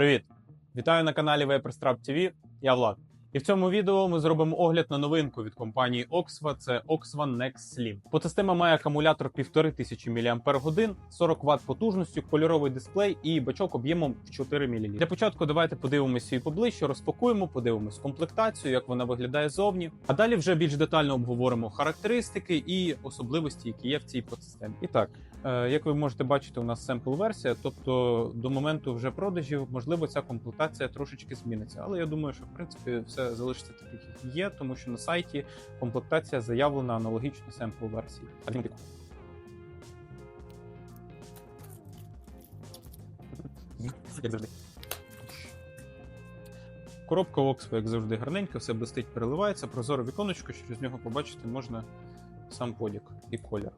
Привіт! Вітаю на каналі Vaporstrap TV. Я Влад. І в цьому відео ми зробимо огляд на новинку від компанії Oxva. Це Oxva Next Slim. Подсистема має акумулятор 1500 мАч, 40 Вт потужністю, кольоровий дисплей і бачок об'ємом в 4 мл. Для початку давайте подивимося її поближче, розпакуємо, подивимось комплектацію, як вона виглядає зовні. А далі вже більш детально обговоримо характеристики і особливості, які є в цій подсистемі. І так, Е, Як ви можете бачити, у нас семпл версія, тобто до моменту вже продажів, можливо, ця комплектація трошечки зміниться. Але я думаю, що в принципі все залишиться так, як є, тому що на сайті комплектація заявлена аналогічно семпл версії. Як. Коробка Oxford, як завжди, гарненька, все блистить, переливається, прозоре віконечко, через нього побачити можна сам подік і колір.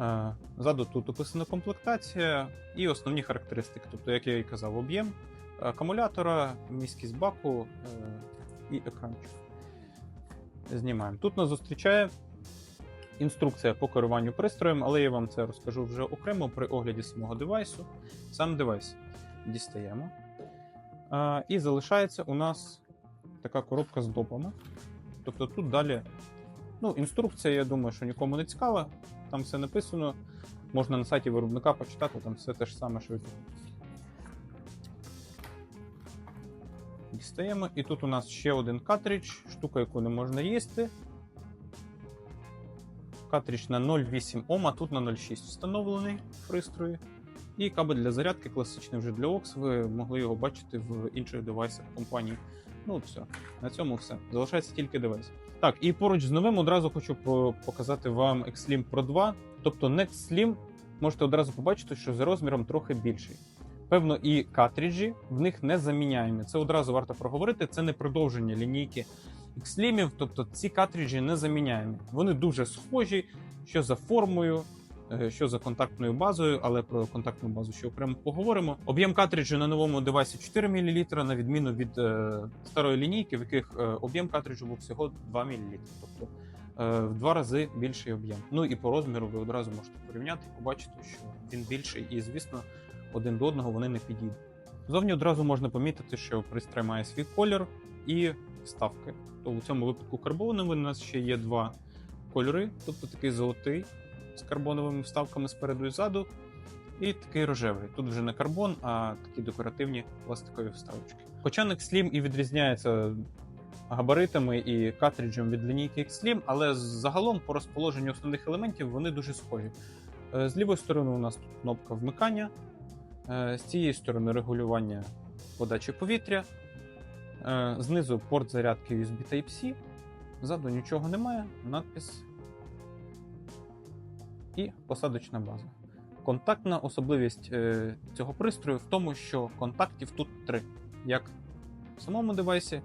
Е, Ззаду тут описана комплектація і основні характеристики. Тобто, як я і казав, об'єм акумулятора, міськість баку е, і екранчик. Знімаємо. Тут нас зустрічає інструкція по керуванню пристроєм, але я вам це розкажу вже окремо при огляді самого девайсу. Сам девайс дістаємо. Е, І залишається у нас така коробка з допами. Тобто тут далі ну, інструкція, я думаю, що нікому не цікава там все написано. Можна на сайті виробника почитати, там все те ж саме, що Дістаємо. І тут у нас ще один картридж, штука, яку не можна їсти. Картридж на 0,8 Ом, а тут на 0,6 встановлений в пристрої. І кабель для зарядки класичний вже для OX. Ви могли його бачити в інших девайсах компанії. Ну, все. На цьому все. Залишається тільки девайс. Так, і поруч з новим одразу хочу показати вам Xslim Pro 2. Тобто Next Slim можете одразу побачити, що за розміром трохи більший. Певно, і картриджі в них не заміняємо. Це одразу варто проговорити. Це не продовження лінійки Xslim, тобто ці картриджі не заміняємо. Вони дуже схожі, що за формою, е, що за контактною базою, але про контактну базу ще окремо поговоримо. Об'єм картриджу на новому девайсі 4 мл, на відміну від е, старої лінійки, в яких е, об'єм картриджу був всього 2 мл. Тобто е, в два рази більший об'єм. Ну і по розміру ви одразу можете порівняти і побачити, що він більший, і звісно, один до одного вони не підійдуть. Зовні одразу можна помітити, що пристрій має свій колір і вставки. То у цьому випадку карбоновий у нас ще є два кольори, тобто такий золотий з карбоновими вставками спереду і ззаду, і такий рожевий. Тут вже не карбон, а такі декоративні пластикові вставочки. Хоча Slim і відрізняється габаритами і картриджем від лінійки X-Slim, але загалом по розположенню основних елементів вони дуже схожі. Е, З лівої сторони у нас тут кнопка вмикання, з цієї сторони регулювання подачі повітря, е, знизу порт зарядки USB Type-C, ззаду нічого немає, надпис. І посадочна база. Контактна особливість е, цього пристрою в тому, що контактів тут три, як в самому девайсі,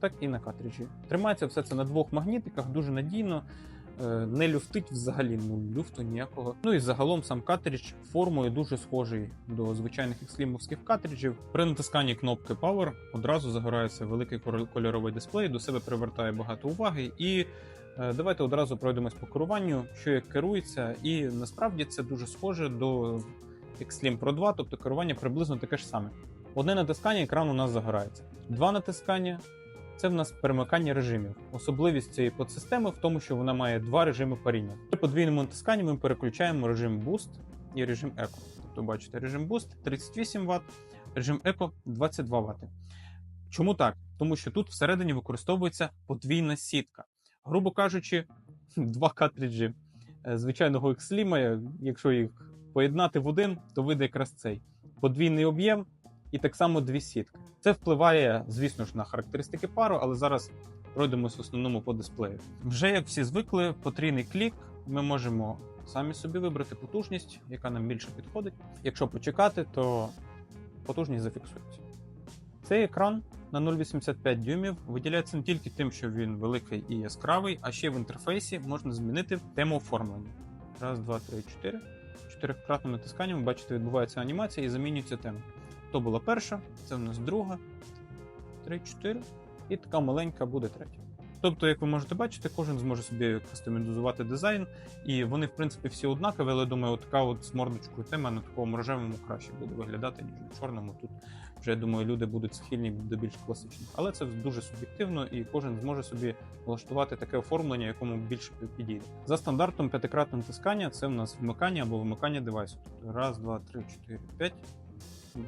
так і на картриджі. Тримається все це на двох магнітиках, дуже надійно, е, не люфтить взагалі, ну люфту ніякого. Ну і загалом сам картридж формою дуже схожий до звичайних екстрімовських картриджів. При натисканні кнопки Power одразу загорається великий кольоровий дисплей, до себе привертає багато уваги. І е, давайте одразу пройдемось по керуванню, що як керується, і насправді це дуже схоже до Xslim Pro 2, тобто керування приблизно таке ж саме. Одне натискання екран у нас загорається. Два натискання це в нас перемикання режимів. Особливість цієї подсистеми в тому, що вона має два режими паріння. При подвійному натисканні ми переключаємо режим Boost і режим Eco. Тобто, бачите, режим Boost 38 Вт, режим Eco 22 Вт. Чому так? Тому що тут всередині використовується подвійна сітка. Грубо кажучи, два картриджі е, звичайного Xslim, якщо їх поєднати в один, то вийде якраз цей подвійний об'єм і так само дві сітки. Це впливає, звісно ж, на характеристики пару, але зараз пройдемось в основному по дисплею. Вже як всі звикли, потрійний клік. Ми можемо самі собі вибрати потужність, яка нам більше підходить. Якщо почекати, то потужність зафіксується. Цей екран на 0,85 дюймів виділяється не тільки тим, що він великий і яскравий, а ще в інтерфейсі можна змінити тему оформлення. Раз, два, три, чотири. Чотирикратним натисканням, бачите, відбувається анімація і замінюється тема. То була перша, це в нас друга, три, чотири. І така маленька буде третя. Тобто, як ви можете бачити, кожен зможе собі кастомізувати дизайн, і вони, в принципі, всі однакові, але думаю, така от з мордочкою тема на такому рожевому краще буде виглядати, ніж на чорному. Тут вже я думаю, люди будуть схильні до більш класичних. Але це дуже суб'єктивно, і кожен зможе собі влаштувати таке оформлення, якому більше підійде. За стандартом п'ятикратне натискання це в нас вмикання або вимикання девайсу. Тобто раз, два, три, чотири, п'ять.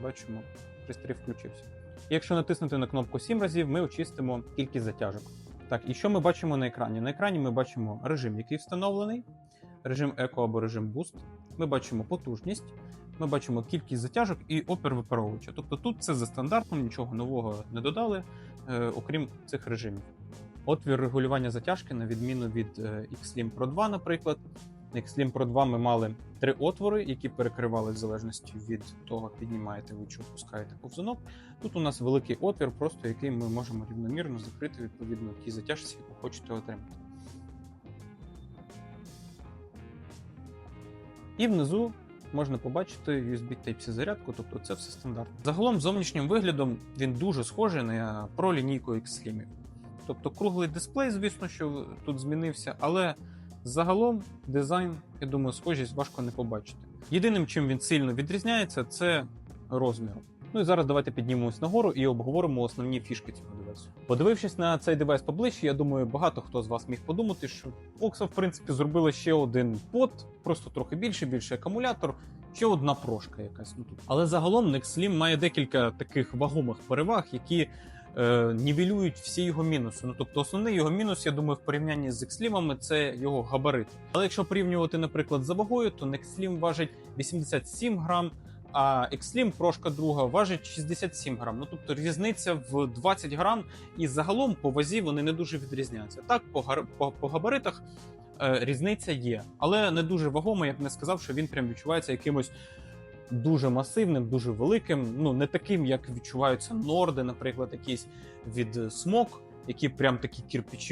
Бачимо, пристрій включився. Якщо натиснути на кнопку 7 разів, ми очистимо кількість затяжок. Так, і що ми бачимо на екрані? На екрані ми бачимо режим, який встановлений, режим еко або режим Boost. Ми бачимо потужність, ми бачимо кількість затяжок і опір випаровувача. Тобто тут це за стандартом, нічого нового не додали, е, окрім цих режимів. Отвір регулювання затяжки, на відміну від е, Xlim Pro 2, наприклад. На Xlim Pro 2 ми мали три отвори, які перекривали в залежності від того, піднімаєте ви чи опускаєте повзунок. Тут у нас великий отвір, просто який ми можемо рівномірно закрити відповідно тій затяжці, яку хочете отримати. І внизу можна побачити USB Type-C зарядку, тобто це все стандартно. Загалом, зовнішнім виглядом він дуже схожий на Pro лінійку Xlim. Тобто круглий дисплей, звісно, що тут змінився, але загалом дизайн, я думаю, схожість важко не побачити. Єдиним, чим він сильно відрізняється, це розмір. Ну і зараз давайте піднімемось нагору і обговоримо основні фішки цього девайсу. Подивившись на цей девайс поближче, я думаю, багато хто з вас міг подумати, що Окса, в принципі, зробила ще один под, просто трохи більше, більший акумулятор, ще одна прошка якась. Ну тут. Але загалом Nextlim має декілька таких вагомих переваг, які е, нівелюють всі його мінуси. Ну тобто, основний його мінус, я думаю, в порівнянні з Xlim це його габарит. Але якщо порівнювати, наприклад, за вагою, то Nextlim важить 87 грам. А Xlim прошка друга важить 67 грам. Ну тобто різниця в 20 грам, і загалом по вазі вони не дуже відрізняються. Так, по гар... по, по габаритах е, різниця є, але не дуже вагома. Я б не сказав, що він прям відчувається якимось дуже масивним, дуже великим. Ну не таким, як відчуваються норди, наприклад, якісь від Smok, які прям такі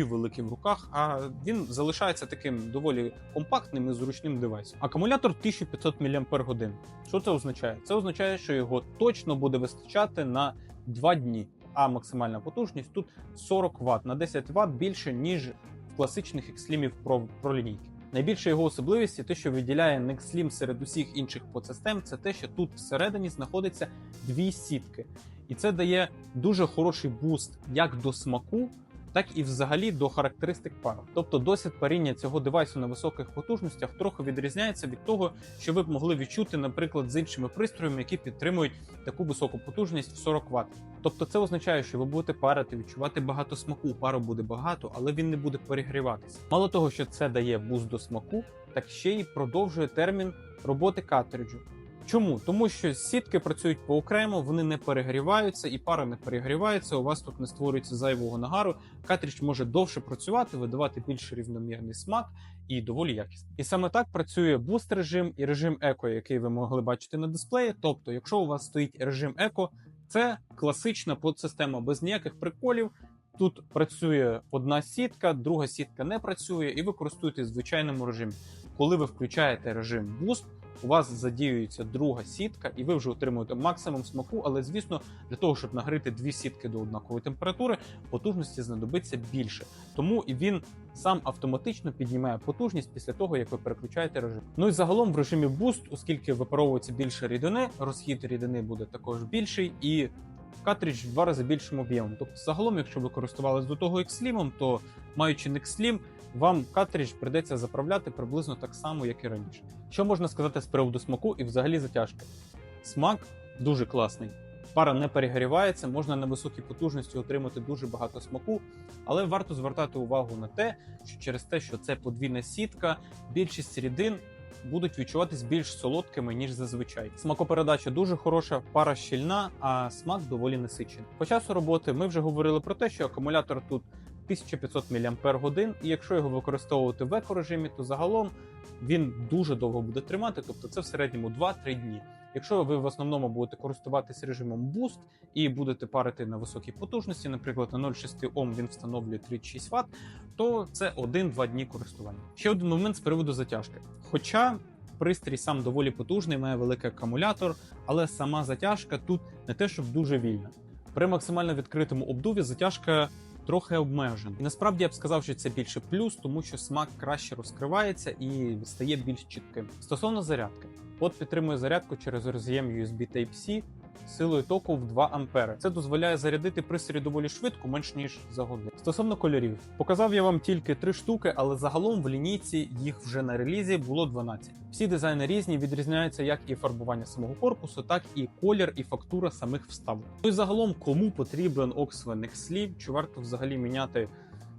великі в руках. А він залишається таким доволі компактним і зручним девайсом. Акумулятор 1500 мАч. Що це означає? Це означає, що його точно буде вистачати на 2 дні. А максимальна потужність тут 40 Вт на 10 Вт більше ніж в класичних Xlim Pro, Pro лінійки. Найбільша його особливість і те, що виділяє Nextlim серед усіх інших подсистем, це те, що тут всередині знаходиться дві сітки, і це дає дуже хороший буст як до смаку, так і взагалі до характеристик пара. Тобто досвід паріння цього девайсу на високих потужностях трохи відрізняється від того, що ви б могли відчути, наприклад, з іншими пристроями, які підтримують таку високу потужність в 40 Вт. Тобто це означає, що ви будете парити, відчувати багато смаку, пару буде багато, але він не буде перегріватися. Мало того, що це дає буст до смаку, так ще й продовжує термін роботи картриджу. Чому? Тому що сітки працюють поокремо, вони не перегріваються, і пара не перегрівається. У вас тут не створюється зайвого нагару. Картридж може довше працювати, видавати більш рівномірний смак і доволі якісний. І саме так працює буст режим і режим еко, який ви могли бачити на дисплеї. Тобто, якщо у вас стоїть режим еко, це класична подсистема без ніяких приколів. Тут працює одна сітка, друга сітка не працює, і ви користуєтесь в звичайному режимі. Коли ви включаєте режим Boost, у вас задіюється друга сітка, і ви вже отримуєте максимум смаку. Але звісно, для того, щоб нагрити дві сітки до однакової температури, потужності знадобиться більше. Тому і він сам автоматично піднімає потужність після того, як ви переключаєте режим. Ну і загалом в режимі Boost, оскільки випаровується більше рідини, розхід рідини буде також більший і. Картридж в два рази більшим об'ємом. Тобто, загалом, якщо ви користувалися до того Xlim, то маючи Nextlim, вам картридж придеться заправляти приблизно так само, як і раніше. Що можна сказати з приводу смаку і взагалі затяжки? Смак дуже класний. Пара не перегрівається, можна на високій потужності отримати дуже багато смаку, але варто звертати увагу на те, що через те, що це подвійна сітка, більшість рідин будуть відчуватись більш солодкими, ніж зазвичай. Смакопередача дуже хороша, пара щільна, а смак доволі насичений. По часу роботи ми вже говорили про те, що акумулятор тут 1500 мАч, і якщо його використовувати в екорежимі, то загалом він дуже довго буде тримати, тобто це в середньому 2-3 дні. Якщо ви в основному будете користуватися режимом Boost і будете парити на високій потужності, наприклад, на 0,6 Ом він встановлює 36 Вт, то це 1-2 дні користування. Ще один момент з приводу затяжки. Хоча пристрій сам доволі потужний, має великий акумулятор, але сама затяжка тут не те, щоб дуже вільна. При максимально відкритому обдуві затяжка трохи обмежений. І насправді я б сказав, що це більше плюс, тому що смак краще розкривається і стає більш чітким. Стосовно зарядки, от підтримує зарядку через роз'єм USB Type-C силою току в 2 ампери. Це дозволяє зарядити пристрій доволі швидко, менш ніж за годину. Стосовно кольорів, показав я вам тільки три штуки, але загалом в лінійці їх вже на релізі було 12. Всі дизайни різні, відрізняються як і фарбування самого корпусу, так і колір і фактура самих вставок. Ну і загалом, кому потрібен оксвених слів, чи варто взагалі міняти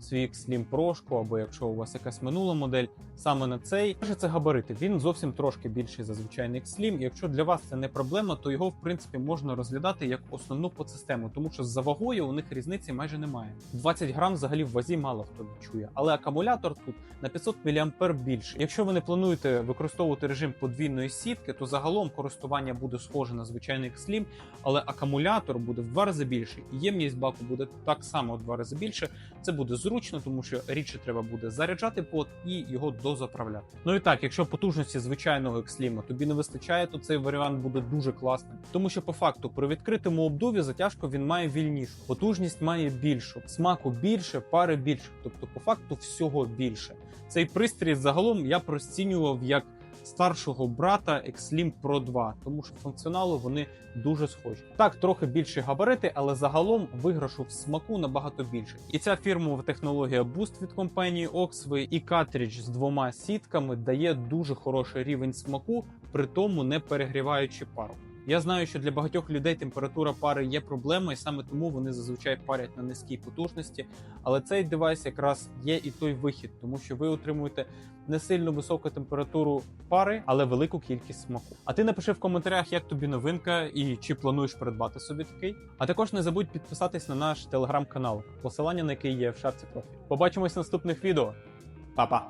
свій Slim прошку, або якщо у вас якась минула модель, саме на цей. Перше, це габарити. Він зовсім трошки більший за звичайний Slim. Якщо для вас це не проблема, то його в принципі можна розглядати як основну подсистему, тому що за вагою у них різниці майже немає. 20 грам взагалі в вазі мало хто відчує, але акумулятор тут на 500 мАh більше. Якщо ви не плануєте використовувати режим подвійної сітки, то загалом користування буде схоже на звичайний Slim, але акумулятор буде в два рази більший, і ємність баку буде так само в два рази більше. Це буде зручно, тому що рідше треба буде заряджати под і його дозаправляти. Ну і так, якщо потужності звичайного ексліма тобі не вистачає, то цей варіант буде дуже класним, тому що по факту при відкритому обдуві затяжку він має вільнішу, потужність має більшу, смаку більше, пари більше, тобто по факту всього більше. Цей пристрій загалом я розцінював як старшого брата Xlim Pro 2, тому що функціоналу вони дуже схожі. Так, трохи більші габарити, але загалом виграшу в смаку набагато більше. І ця фірмова технологія Boost від компанії Oxway і картридж з двома сітками дає дуже хороший рівень смаку, при тому не перегріваючи пару. Я знаю, що для багатьох людей температура пари є проблемою, і саме тому вони зазвичай парять на низькій потужності. Але цей девайс якраз є і той вихід, тому що ви отримуєте не сильно високу температуру пари, але велику кількість смаку. А ти напиши в коментарях, як тобі новинка і чи плануєш придбати собі такий. А також не забудь підписатись на наш телеграм-канал, посилання на який є в шапці профілю. Побачимось в наступних відео. Па-па!